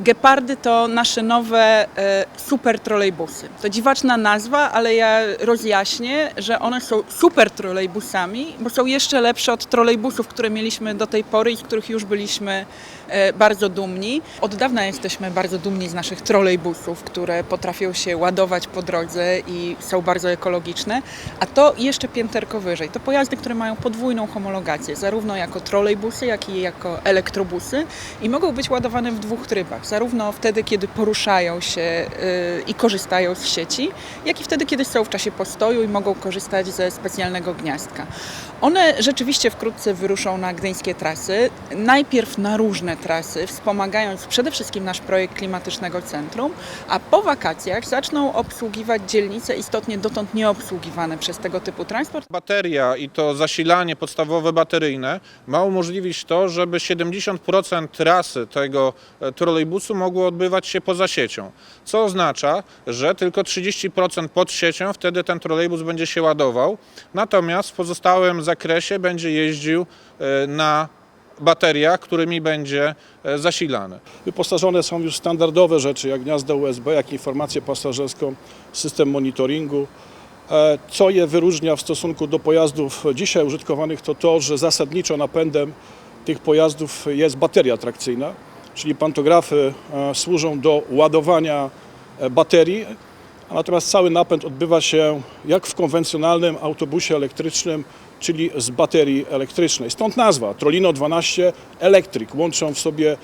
Gepardy to nasze nowe e, super trolejbusy. To dziwaczna nazwa, ale ja rozjaśnię, że one są super trolejbusami, bo są jeszcze lepsze od trolejbusów, które mieliśmy do tej pory i z których już byliśmy e, bardzo dumni. Od dawna jesteśmy bardzo dumni z naszych trolejbusów, które potrafią się ładować po drodze i są bardzo ekologiczne, a to jeszcze pięterko wyżej. To pojazdy, które mają podwójną homologację, zarówno jako trolejbusy, jak i jako elektrobusy i mogą być ładowane w dwóch trybach, zarówno wtedy, kiedy poruszają się y, i korzystają z sieci, jak i wtedy, kiedy są w czasie postoju i mogą korzystać ze specjalnego gniazdka. One rzeczywiście wkrótce wyruszą na gdyńskie trasy, najpierw na różne trasy, wspomagając przede wszystkim nasz projekt Klimatycznego Centrum, a po wakacjach zaczną obsługiwać dzielnice istotnie dotąd nieobsługiwane przez tego typu transport. Bateria i to zasilanie podstawowe bateryjne ma umożliwić to, żeby 70% trasy tego e, trolejbusu mogło odbywać się poza siecią. Co oznacza, że tylko 30% pod siecią wtedy ten trolejbus będzie się ładował, natomiast w pozostałym zakresie będzie jeździł e, na bateriach, którymi będzie e, zasilany. Wyposażone są już standardowe rzeczy, jak gniazdo USB, jak informację pasażerską, system monitoringu. E, Co je wyróżnia w stosunku do pojazdów dzisiaj użytkowanych, to to, że zasadniczo napędem tych pojazdów jest bateria trakcyjna, czyli pantografy e, służą do ładowania e, baterii, natomiast cały napęd odbywa się jak w konwencjonalnym autobusie elektrycznym, czyli z baterii elektrycznej. Stąd nazwa Trolino 12 Electric. Łączą w sobie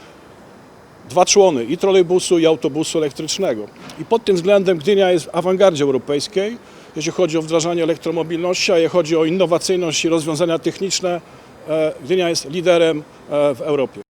dwa człony i trolejbusu i autobusu elektrycznego. I pod tym względem Gdynia jest w awangardzie europejskiej, jeśli chodzi o wdrażanie elektromobilności, a jeśli chodzi o innowacyjność i rozwiązania techniczne, e, Gdynia jest liderem w Europie.